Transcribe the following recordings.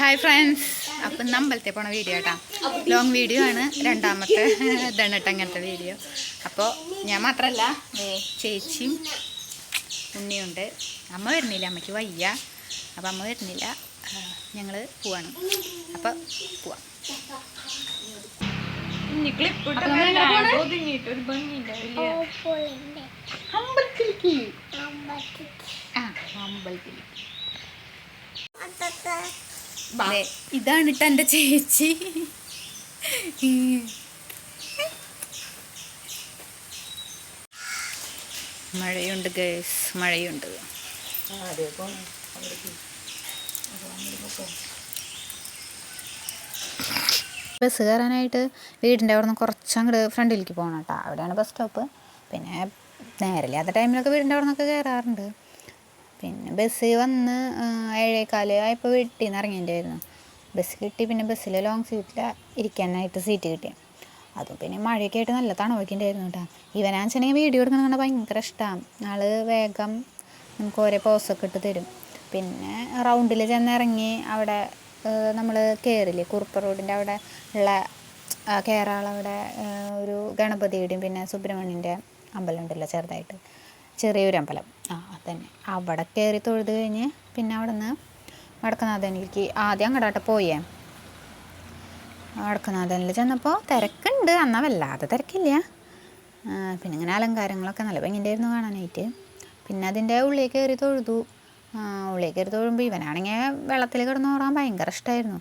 Hi friends അപ്പം ഇന്ന് അമ്പലത്തിൽ പോണ വീഡിയോ കേട്ടാ ലോങ് വീഡിയോ ആണ്. രണ്ടാമത്തെ ഇതാണ് കേട്ടോ അങ്ങനത്തെ വീഡിയോ അപ്പോൾ ഞാൻ മാത്രമല്ല ദേ ചേച്ചിയും ഉണ്ണിയുണ്ട് അമ്മ വരുന്നില്ല. അമ്മയ്ക്ക് വയ്യ. അപ്പം അമ്മ വരുന്നില്ല. ഞങ്ങൾ പോവാണ്. അപ്പോൾ പോവാം. അമ്പലത്തിലേക്ക്. ആ അമ്പലത്തിലേക്ക്. ഇതാണ് കേട്ടോ എന്റെ ചേച്ചി. മഴയുണ്ട് ഗേസ് മഴയുണ്ട്. ബസ് കയറാനായിട്ട് വീടിന്റെ അവിടെ നിന്ന് കുറച്ചങ്ങോട്ട് ഫ്രണ്ടിലേക്ക് പോകണം കേട്ടോ. അവിടെയാണ് ബസ് സ്റ്റോപ്പ്. പിന്നെ നേരമില്ലാത്ത ടൈമിലൊക്കെ വീടിന്റെ അവിടെ നിന്നൊക്കെ കയറാറുണ്ട്. പിന്നെ ബസ് വന്ന് ആ, ആയപ്പോൾ വീട്ടിൽ നിന്ന് ഇറങ്ങേണ്ടിയായിരുന്നു ബസ് കിട്ടി പിന്നെ ബസ്സിൽ ലോങ് സീറ്റിൽ ഇരിക്കാനായിട്ട് സീറ്റ് കിട്ടി. അതും പിന്നെ മഴയൊക്കെ ആയിട്ട് നല്ല തണുപ്പൊക്കെ കേട്ടോ ഇവനാണെന്നുവെച്ചിട്ടുണ്ടെങ്കിൽ വീഡിയോ എടുക്കുന്ന കണ്ടാൽ ഭയങ്കര ഇഷ്ടമാണ് ആൾ വേഗം നമുക്ക് ഓരോ പോസൊക്കെ ഇട്ട് തരും. പിന്നെ റൗണ്ടിൽ ചെന്ന് ഇറങ്ങി അവിടെ നമ്മൾ കയറില്ലേ കുറുപ്പ റോഡിന്റെ അവിടെ ഉള്ള കേരളവിടെ ഒരു ഗണപതിയുടെയും പിന്നെ സുബ്രഹ്മണ്യന്റെ അമ്പലം ഉണ്ടല്ലോ ചെറുതായിട്ട്. ചെറിയൊരു അമ്പലം. ആ അതന്നെ. അവിടെ കയറി തൊഴുത് കഴിഞ്ഞ് പിന്നെ അവിടെ നിന്ന് വടക്കനാഥനിലേക്ക് ആദ്യം അങ്ങടാട്ട് പോയേ. വടക്കനാഥനിൽ ചെന്നപ്പോൾ തിരക്കുണ്ട്. എന്നാൽ വല്ലാതെ തിരക്കില്ല. പിന്നെ ഇങ്ങനെ അലങ്കാരങ്ങളൊക്കെ നല്ല ഭംഗിന്റെയായിരുന്നു കാണാനായിട്ട്. പിന്നെ അതിന്റെ ഉള്ളിൽ കയറി തൊഴുതു. ഉള്ളിൽ കയറി തൊഴുമ്പോൾ ഇവനാണെങ്കിൽ വെള്ളത്തിൽ കിടന്ന് ഓടാൻ ഭയങ്കര ഇഷ്ടമായിരുന്നു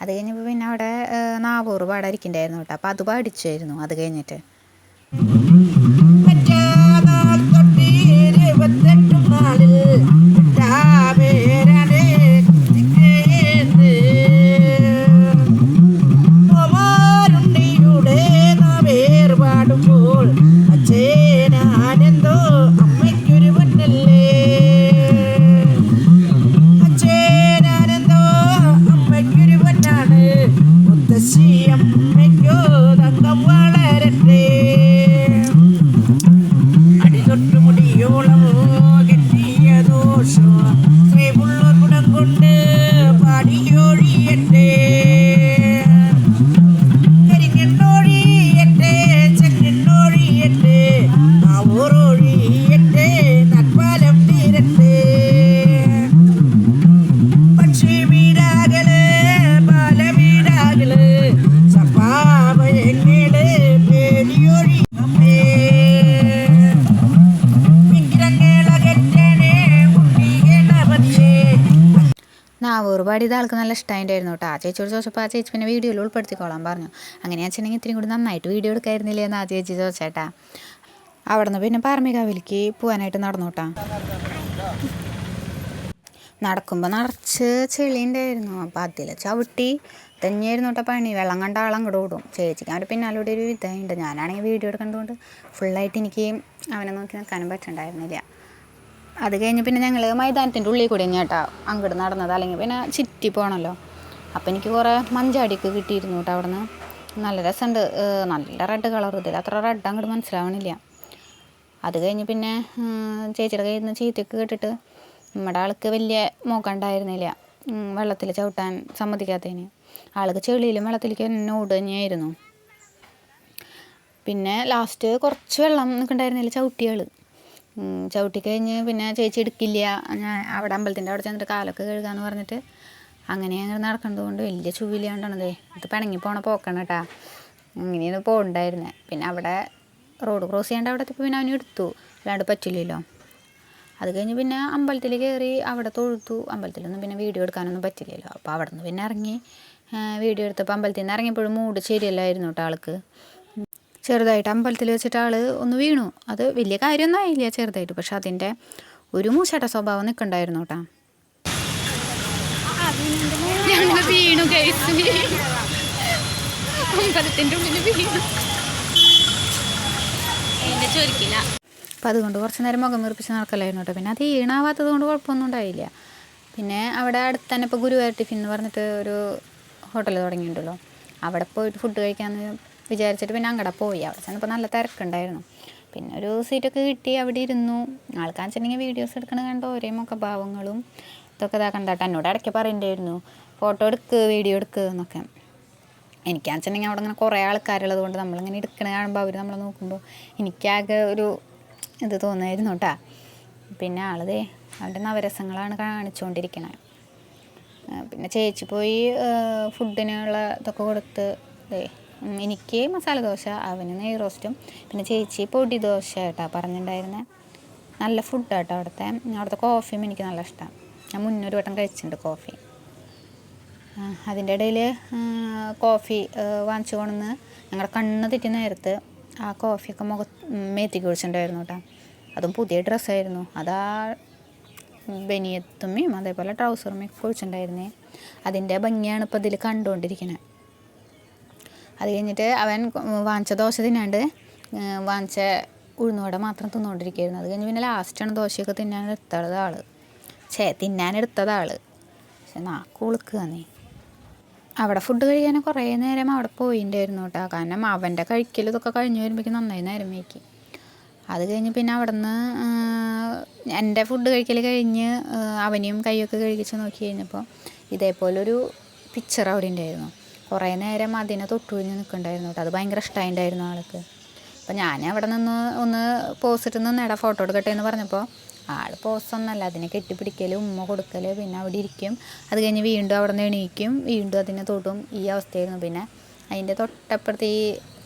അത് കഴിഞ്ഞപ്പോൾ പിന്നെ അവിടെ നാവൂർ നാവൂറ് പാടായിരിക്കണ്ടായിരുന്നു കേട്ടോ. അപ്പോൾ അത് പാടിച്ചായിരുന്നു അത് കഴിഞ്ഞിട്ട്. നാവൂർ ഇത് ആൾക്ക് നല്ല ഇഷ്ടമായിട്ടായിരുന്നു കേട്ടോ ആ ചേച്ചിയോട് ചോദിച്ചപ്പോൾ ആ ചേച്ചി പിന്നെ വീഡിയോയിൽ ഉൾപ്പെടുത്തിക്കോളാൻ പറഞ്ഞു. അങ്ങനെ വെച്ചിട്ടുണ്ടെങ്കിൽ ഇത്രയും കൂടി നന്നായിട്ട് വീഡിയോ എടുക്കായിരുന്നില്ലേ എന്ന് ആ ചേച്ചി ചോദിച്ചേട്ടാ. അവിടെ നിന്ന് പിന്നെ പാർമികാവിലേക്ക് പോകാനായിട്ട് നടന്നു കേട്ടാ നടക്കുമ്പോൾ നിറച്ച് ചെളി ഉണ്ടായിരുന്നു അപ്പോൾ അതിൽ ചവിട്ടി തന്നെയായിരുന്നു കേട്ടോ പണി. വെള്ളം കണ്ട ആളം അങ്ങോട്ട് ഓടും. ചേച്ചിക്ക് അവന്റെ പിന്നാലൂടെ ഒരു ഇതായിട്ടുണ്ട് ഞാനാണെങ്കിൽ വീഡിയോ എടുക്കേണ്ടതുകൊണ്ട് ഫുള്ളായിട്ട് എനിക്ക് അവനെ നോക്കി നിൽക്കാനും പറ്റണ്ടായിരുന്നില്ല. അത് കഴിഞ്ഞ് പിന്നെ ഞങ്ങൾ മൈതാനത്തിന്റെ ഉള്ളിൽ കൂടി കേട്ടോ. അങ്ങോട്ട് നടന്നത്. അല്ലെങ്കിൽ പിന്നെ ചുറ്റി പോകണമല്ലോ അപ്പോൾ എനിക്ക് കുറേ മഞ്ചാടിയൊക്കെ കിട്ടിയിരുന്നു കേട്ടോ അവിടെ നിന്ന് നല്ല രസമുണ്ട്. നല്ല റെഡ് കളർ ഇതിൽ അത്ര റെഡ് അങ്ങോട്ട് മനസ്സിലാവണില്ല. അത് കഴിഞ്ഞ് പിന്നെ ചേച്ചിയുടെ കയ്യിൽ നിന്ന് ചീത്തയൊക്കെ കേട്ടിട്ട് നമ്മുടെ ആൾക്ക് വലിയ മോക്കണ്ടായിരുന്നില്ല വെള്ളത്തിൽ ചവിട്ടാൻ സമ്മതിക്കാത്തതിന്. ആൾക്ക് ചെളിയിലും വെള്ളത്തിലേക്ക് എന്നെ ഓട് തന്നെയായിരുന്നു. പിന്നെ ലാസ്റ്റ് കുറച്ച് വെള്ളം നിൽക്കണ്ടായിരുന്നില്ല ചവിട്ടിയാൾ ചവിട്ടി കഴിഞ്ഞ് പിന്നെ ചേച്ചി എടുക്കില്ല. ഞാൻ അവിടെ അമ്പലത്തിന്റെ അവിടെ ചെന്നിട്ട് കാലൊക്കെ കഴുകാന്ന് പറഞ്ഞിട്ട് അങ്ങനെ അങ്ങനെ നടക്കുന്നത് കൊണ്ട് വലിയ ചുവില്ലാണ്ടാണതേ. ഇത് പിണങ്ങി പോണ പോക്കണം കേട്ടാ അങ്ങനെയാണ് പോകണ്ടായിരുന്നത് പിന്നെ അവിടെ റോഡ് ക്രോസ് ചെയ്യേണ്ട അവിടെ പിന്നെ അവന് എടുത്തു. അല്ലാണ്ട് പറ്റില്ലല്ലോ. അത് കഴിഞ്ഞ് പിന്നെ അമ്പലത്തിൽ കയറി അവിടെ തൊഴുത്തു. അമ്പലത്തിലൊന്നും പിന്നെ വീഡിയോ എടുക്കാനൊന്നും പറ്റില്ലല്ലോ. അപ്പോൾ അവിടെ നിന്ന് പിന്നെ ഇറങ്ങി വീഡിയോ എടുത്തപ്പോൾ അമ്പലത്തിൽ നിന്ന് ഇറങ്ങിയപ്പോഴും മൂഡ് ശരിയല്ലായിരുന്നു കേട്ടോ ആൾക്ക്. ചെറുതായിട്ട് അമ്പലത്തിൽ വെച്ചിട്ട് ആൾ ഒന്ന് വീണു. അത് വലിയ കാര്യമൊന്നും ആയില്ല ചെറുതായിട്ട്. പക്ഷെ അതിന്റെ ഒരു മൂശയുടെ സ്വഭാവം നിൽക്കണ്ടായിരുന്നു കേട്ടോ. ഞങ്ങൾ വീണു അമ്പലത്തിന്റെ ഉള്ളിൽ വീണു. എന്നെ ചോദിക്കില്ല. അപ്പം അതുകൊണ്ട് കുറച്ച് നേരം മുഖം വീർപ്പിച്ച് നടക്കലായിരുന്നു കേട്ടോ. പിന്നെ അത് ഈണാവാത്തത് കൊണ്ട് കുഴപ്പമൊന്നും ഉണ്ടായില്ല. പിന്നെ അവിടെ അടുത്ത് തന്നെ ഇപ്പോൾ ഗുരുവായൂർ ടിഫിൻ എന്ന് പറഞ്ഞിട്ട് ഒരു ഹോട്ടൽ തുടങ്ങിയിട്ടുണ്ടല്ലോ. അവിടെ പോയിട്ട് ഫുഡ് കഴിക്കാമെന്ന് വിചാരിച്ചിട്ട് പിന്നെ അങ്ങടെ പോയി. അവിടെ ചെന്നപ്പോൾ നല്ല തിരക്കുണ്ടായിരുന്നു. പിന്നെ ഒരു സീറ്റൊക്കെ കിട്ടി അവിടെ ഇരുന്നു. ആൾക്കാണെന്നുവെച്ചിട്ടുണ്ടെങ്കിൽ വീഡിയോസ് എടുക്കണ കണ്ട. ഓരോ മുഖഭാവങ്ങളും ഇതൊക്കെ ഇതാ കണ്ടാട്ടോ എന്നോട് ഇടയ്ക്ക് പറയണ്ടായിരുന്നു ഫോട്ടോ എടുക്ക് വീഡിയോ എടുക്ക് എന്നൊക്കെ. എനിക്കാണെന്ന് വെച്ചിട്ടുണ്ടെങ്കിൽ അവിടെ ഇങ്ങനെ കുറേ ആൾക്കാരുള്ളത് കൊണ്ട് നമ്മളിങ്ങനെ എടുക്കണ കാണുമ്പോൾ അവർ നമ്മളെ നോക്കുമ്പോൾ എനിക്കാകെ ഒരു ഇത് തോന്നായിരുന്നു കേട്ടാ പിന്നെ ആളതേ അവിടെ നവരസങ്ങളാണ് കാണിച്ചുകൊണ്ടിരിക്കണത് പിന്നെ ചേച്ചി പോയി ഫുഡിനുള്ള ഇതൊക്കെ കൊടുത്ത് ഉം, എനിക്ക് മസാല ദോശ അവന് നെയ് റോസ്റ്റും പിന്നെ ചേച്ചി പൊടി ദോശ കേട്ടോ പറഞ്ഞിട്ടുണ്ടായിരുന്നത് നല്ല ഫുഡാട്ടോ അവിടുത്തെ. അവിടുത്തെ കോഫിയും എനിക്ക് നല്ല ഇഷ്ടമാണ് ഞാൻ മുന്നൊരു വട്ടം കഴിച്ചിട്ടുണ്ട് കോഫി അതിന്റെ ഇടയിൽ കോഫി വാങ്ങിച്ചു കൊണ്ടുവന്ന് ഞങ്ങളുടെ കണ്ണ് തെറ്റി നേരത്ത് ആ കോഫിയൊക്കെ മുഖ മേത്തിക്ക് കുഴിച്ചിട്ടുണ്ടായിരുന്നു കേട്ടോ. അതും പുതിയ ഡ്രസ്സായിരുന്നു അതാ ബനിയത്തുമ്മയും അതേപോലെ ട്രൗസറുമ്മയും കുഴിച്ചിട്ടുണ്ടായിരുന്നേ അതിന്റെ ഭംഗിയാണ് ഇപ്പോൾ ഇതിൽ കണ്ടുകൊണ്ടിരിക്കുന്നത് അത് കഴിഞ്ഞിട്ട് അവൻ വാങ്ങിച്ച ദോശ തിന്നാണ്ട് വാങ്ങിച്ച ഉഴുന്നുവട മാത്രം തിന്നുകൊണ്ടിരിക്കുകയായിരുന്നു അത് കഴിഞ്ഞ് പിന്നെ ലാസ്റ്റാണ് ദോശയൊക്കെ തിന്നാൻ എടുത്തത് ആൾ. ഛേ തിന്നാൻ എടുത്തത് പക്ഷെ നാക്ക് നീ. അവിടെ ഫുഡ് കഴിക്കാൻ കുറേ നേരം അവിടെ പോയിണ്ടായിരുന്നു കേട്ടോ കാരണം അവന്റെ കഴിക്കൽ ഇതൊക്കെ കഴിഞ്ഞ് വരുമ്പോഴേക്കും നന്നായി നേരം വൈകി അത് കഴിഞ്ഞ് പിന്നെ അവിടെ നിന്ന് എന്റെ ഫുഡ് കഴിക്കൽ കഴിഞ്ഞ് അവനെയും കൈയൊക്കെ കഴുകിച്ച് നോക്കി കഴിഞ്ഞപ്പോൾ ഇതേപോലൊരു പിക്ചർ അവിടെ ഉണ്ടായിരുന്നു. കുറേ നേരം അതിനെ തൊട്ടുഴിഞ്ഞ് നിൽക്കണ്ടായിരുന്നു കേട്ടോ. അത് ഭയങ്കര ഇഷ്ടമായിട്ടുണ്ടായിരുന്നു ആൾക്ക്. അപ്പോൾ ഞാൻ അവിടെ നിന്ന് ഒന്ന് പോസിട്ട് നിന്നേടാ ഫോട്ടോ എടുക്കട്ടെ എന്ന് പറഞ്ഞപ്പോൾ ആൾ പോസ് ഒന്നല്ല. അതിനെ കെട്ടിപ്പിടിക്കൽ ഉമ്മ കൊടുക്കൽ പിന്നെ അവിടെ ഇരിക്കും. അത് കഴിഞ്ഞ് വീണ്ടും അവിടെ നിന്ന് എണീക്കും. വീണ്ടും അതിനെ തൊടും. ഈ അവസ്ഥയായിരുന്നു. പിന്നെ അതിന്റെ തൊട്ടപ്പുറത്ത് ഈ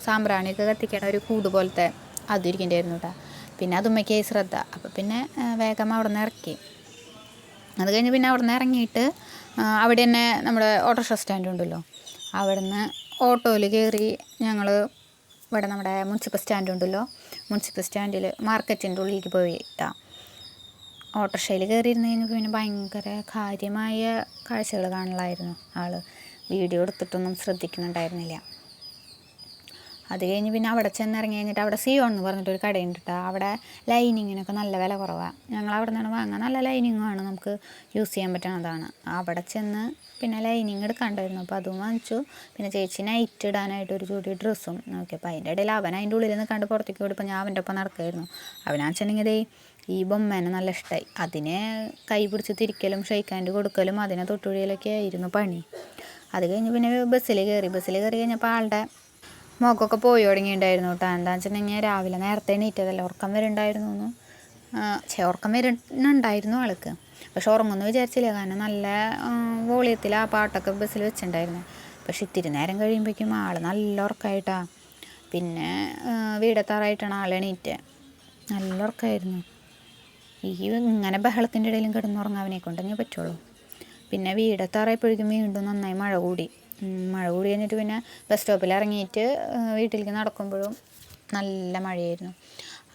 സാമ്പ്രാണിയൊക്കെ കത്തിക്കണ ഒരു കൂട് പോലത്തെ അതും ഇരിക്കണ്ടായിരുന്നു കേട്ടോ പിന്നെ അതുമ്മയ്ക്ക് ശ്രദ്ധ. അപ്പോൾ പിന്നെ വേഗം അവിടെ നിന്ന് ഇറക്കി. അത് കഴിഞ്ഞ് പിന്നെ അവിടെ നിന്ന് ഇറങ്ങിയിട്ട് അവിടെ തന്നെ നമ്മുടെ ഓട്ടോറിക്ഷ സ്റ്റാൻഡ് ഉണ്ടല്ലോ. അവിടെ നിന്ന് ഓട്ടോയിൽ കയറി ഞങ്ങൾ ഇവിടെ നമ്മുടെ മുനിസിപ്പൽ സ്റ്റാൻഡ് ഉണ്ടല്ലോ. മുനിസിപ്പൽ സ്റ്റാൻഡിൽ മാർക്കറ്റിന്റെ ഉള്ളിലേക്ക് പോയിട്ടാ. ഓട്ടോറിക്ഷയിൽ കയറിയിരുന്ന് കഴിഞ്ഞപ്പോൾ പിന്നെ ഭയങ്കര കാര്യമായ കാഴ്ചകൾ കാണലായിരുന്നു ആൾ വീഡിയോ എടുത്തിട്ടൊന്നും ശ്രദ്ധിക്കുന്നുണ്ടായിരുന്നില്ല. അത് കഴിഞ്ഞ് പിന്നെ അവിടെ ചെന്ന് ഇറങ്ങി കഴിഞ്ഞിട്ട് അവിടെ സിയോൺ എന്ന് പറഞ്ഞിട്ടൊരു കടയുണ്ട് കേട്ടോ അവിടെ ലൈനിങ്ങിനൊക്കെ നല്ല വില കുറവാണ് ഞങ്ങൾ അവിടെ നിന്നാണ് വാങ്ങുക നല്ല ലൈനിങ്ങാണ് നമുക്ക് യൂസ് ചെയ്യാൻ പറ്റുന്നതാണ് അവിടെ ചെന്ന് പിന്നെ ലൈനിങ് എടുക്കാണ്ടായിരുന്നു. അപ്പോൾ അതും വാങ്ങിച്ചു. പിന്നെ ചേച്ചി നൈറ്റ് ഇടാനായിട്ട് ഒരു ചൂടി ഡ്രസ്സും നോക്കിയപ്പോൾ അതിന്റെ ഇടയിൽ അവൻ അതിന്റെ ഉള്ളിൽ നിന്ന് കണ്ട് പുറത്തേക്ക് വിടുമ്പോൾ ഞാൻ അവന്റെ ഒപ്പം നടക്കുമായിരുന്നു ദേ ഈ ബൊമ്മേനെ നല്ല ഇഷ്ടമായി അതിനെ കൈ പിടിച്ച് തിരിക്കലും ഷെയ്ക്കാൻഡ് കൊടുക്കലും അതിനെ തൊട്ടുഴിയലൊക്കെ ആയിരുന്നു പണി. അത് കഴിഞ്ഞ് പിന്നെ ബസ്സിൽ കയറി. ബസ്സിൽ കയറി കഴിഞ്ഞപ്പോൾ ആളുടെ മുഖമൊക്കെ പോയി തുടങ്ങിയിട്ടുണ്ടായിരുന്നു കേട്ടോ. എന്താണെന്ന് വെച്ചിട്ടുണ്ടെങ്കിൽ രാവിലെ നേരത്തെ എണീറ്റതല്ല? ഉറക്കം വരുന്നുണ്ടായിരുന്നു എന്ന്. ചെ ഉറക്കം വരുന്നുണ്ടായിരുന്നു ആൾക്ക്. പക്ഷെ ഉറങ്ങുമെന്ന് വിചാരിച്ചില്ല. കാരണം നല്ല വോളിയത്തിൽ ആ പാട്ടൊക്കെ ബസ്സിൽ വെച്ചിട്ടുണ്ടായിരുന്നു. പക്ഷെ ഇത്തിരി നേരം കഴിയുമ്പോഴേക്കും ആൾ നല്ല ഉറക്കമായിട്ടാ പിന്നെ വീടത്താറായിട്ടാണ് ആൾ എണീറ്റ്. നല്ല ഉറക്കമായിരുന്നു ഈ ഇങ്ങനെ ബഹളത്തിന്റെ ഇടയിലും കിടന്നുറങ്ങാവിനെ കൊണ്ടേ പറ്റുള്ളൂ. പിന്നെ വീടത്താറായപ്പോഴേക്കും വീണ്ടും നന്നായി മഴ കൂടി. മഴ കൂടി കഴിഞ്ഞിട്ട് പിന്നെ ബസ് സ്റ്റോപ്പിൽ ഇറങ്ങിയിട്ട് ആ, വീട്ടിലേക്ക് നടക്കുമ്പോഴും നല്ല മഴയായിരുന്നു.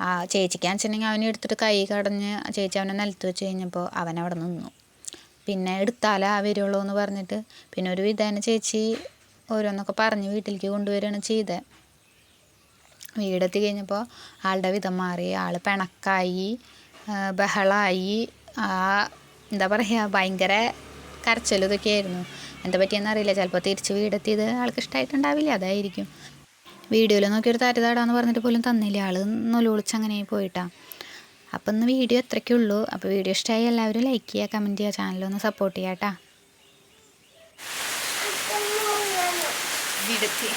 ആ ചേച്ചിക്കാന്ന് വെച്ചിട്ടുണ്ടെങ്കിൽ അവനെ എടുത്തിട്ട് കൈ കടഞ്ഞ് ചേച്ചി അവനെ നിലത്ത് വെച്ച് കഴിഞ്ഞപ്പോൾ അവൻ അവിടെ നിന്നു. പിന്നെ എടുത്താലാ വരുള്ളൂ എന്ന് പറഞ്ഞിട്ട് പിന്നെ ഒരു വിധേന ചേച്ചി ഓരോന്നൊക്കെ പറഞ്ഞ് വീട്ടിലേക്ക് കൊണ്ടുവരികയാണ് ചെയ്തത് വീടെത്തി കഴിഞ്ഞപ്പോൾ ആളുടെ വിധം മാറി ആൾ പിണക്കായി ആ, ബഹളമായി ആ എന്താ പറയുക ഭയങ്കര കരച്ചിലും ഇതൊക്കെ ആയിരുന്നു. എന്താ പറ്റിയെന്ന് അറിയില്ല. ചിലപ്പോൾ തിരിച്ച് വീടെത്തിയത് ആൾക്ക് ഇഷ്ടമായിട്ടുണ്ടാവില്ല അതായിരിക്കും. വീഡിയോയിൽ നോക്കിയൊരു താരതാടാന്ന് പറഞ്ഞിട്ട് പോലും തന്നില്ല. ആൾ നൊലുവിളിച്ച് അങ്ങനെ പോയിട്ടാ. അപ്പം ഇന്ന് വീഡിയോ എത്രയ്ക്കേ ഉള്ളൂ. അപ്പോൾ വീഡിയോ ഇഷ്ടമായി എല്ലാവരും ലൈക്ക് ചെയ്യുക കമന്റ് ചെയ്യുക ചാനലൊന്ന് സപ്പോർട്ട് ചെയ്യാം കേട്ടോ വീടെത്തി.